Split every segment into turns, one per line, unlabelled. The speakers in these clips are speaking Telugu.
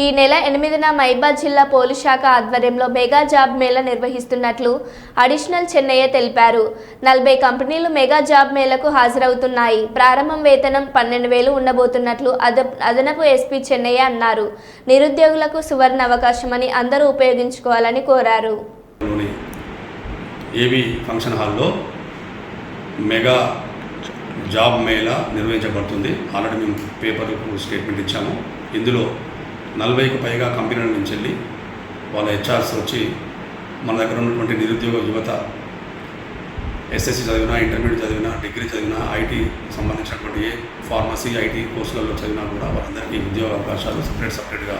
ఈ నెల ఎనిమిదిన మైబాద్ జిల్లా పోలీస్ శాఖ ఆధ్వర్యంలో మెగా జాబ్ మేళా నిర్వహిస్తున్నట్లు అడిషనల్ చెన్నయ్య తెలిపారు. నలభై కంపెనీలు మెగా జాబ్ మేళకు హాజరవుతున్నాయి. ప్రారంభం వేతనం పన్నెండు వేలు ఉండబోతున్నట్లు అద అదనపు ఎస్పీ చెన్నయ్య అన్నారు. నిరుద్యోగులకు సువర్ణ అవకాశమని అందరూ ఉపయోగించుకోవాలని కోరారు.
ఏవి ఫంక్షన్ హాల్లో మెగా జాబ్ మేళా నిర్వహించబడుతుంది. ఆల్రెడీ మేము పేపర్కు స్టేట్మెంట్ ఇచ్చాము. ఇందులో నలభైకి పైగా కంపెనీల నుంచి వెళ్ళి వాళ్ళ హెచ్ఆర్స్ వచ్చి మన దగ్గర ఉన్నటువంటి నిరుద్యోగ యువత ఎస్ఎస్సి చదివినా ఇంటర్మీడియట్ చదివినా డిగ్రీ చదివినా ఐటీ సంబంధించినటువంటి ఏ ఫార్మసీ ఐటీ కోర్సులలో చదివినా కూడా వాళ్ళందరికీ ఉద్యోగ అవకాశాలు సపరేట్ సపరేట్గా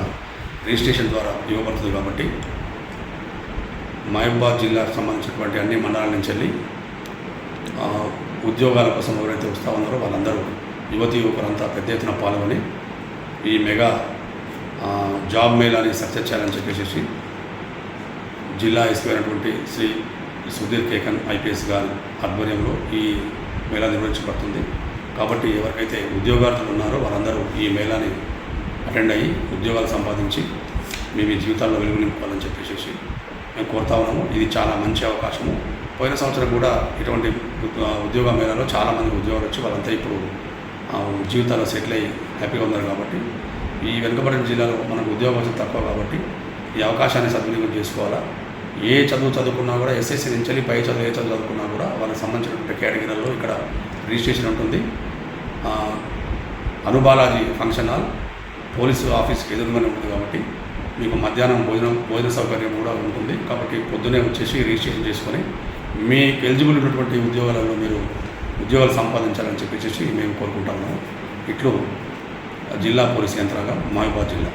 రిజిస్ట్రేషన్ ద్వారా ఇవ్వబడుతుంది కాబట్టి మహబూబాద్ జిల్లాకు సంబంధించినటువంటి అన్ని మండలాల నుంచి వెళ్ళి ఉద్యోగాల కోసం ఎవరైతే వస్తూ ఉన్నారో వాళ్ళందరూ యువతి యువకులంతా పెద్ద ఎత్తున పాల్గొని ఈ మెగా జాబ్ మేళాని సక్సెస్ చేయాలని చెప్పేసి జిల్లా ఎస్పీ అయినటువంటి శ్రీ సుధీర్ కేకన్ ఐపీఎస్ గారి ఆధ్వర్యంలో ఈ మేళా నిర్వహించబడుతుంది. కాబట్టి ఎవరికైతే ఉద్యోగార్థులు ఉన్నారో వారందరూ ఈ మేళాని అటెండ్ అయ్యి ఉద్యోగాలు సంపాదించి మీ మీ జీవితాల్లో వెలుగు నింపుకోవాలని చెప్పేసి మేము కోరుతా ఉన్నాము. ఇది చాలా మంచి అవకాశము. పోయిన సంవత్సరం కూడా ఇటువంటి ఉద్యోగ మేళాలో చాలామంది ఉద్యోగాలు వచ్చి వాళ్ళంతా ఇప్పుడు జీవితాల్లో సెటిల్ అయ్యి హ్యాపీగా ఉన్నారు కాబట్టి ఈ వెనుకబడిన జిల్లాలో మనకు ఉద్యోగం అవసరం తక్కువ కాబట్టి ఈ అవకాశాన్ని సద్వినియోగం చేసుకోవాలా? ఏ చదువు చదువుకున్నా కూడా ఎస్ఎస్సి నుంచి వెళ్ళి పై చదువు ఏ చదువు చదువుకున్నా కూడా వాళ్ళకి సంబంధించినటువంటి కేటగిరీలో ఇక్కడ రిజిస్ట్రేషన్ ఉంటుంది. అనుబాలాజీ ఫంక్షన్ హాల్ పోలీసు ఆఫీస్కి ఎదురుగానే ఉంటుంది కాబట్టి మీకు మధ్యాహ్నం భోజనం భోజన సౌకర్యం కూడా ఉంటుంది. కాబట్టి పొద్దునే వచ్చేసి రిజిస్ట్రేషన్ చేసుకొని మీకు ఎలిజిబుల్ ఉన్నటువంటి ఉద్యోగాలలో మీరు ఉద్యోగాలు సంపాదించాలని చెప్పేసి మేము కోరుకుంటాము ఇట్లు జిల్లా పోలీస్ యంత్రాంగం మహబూబాద్ జిల్లా.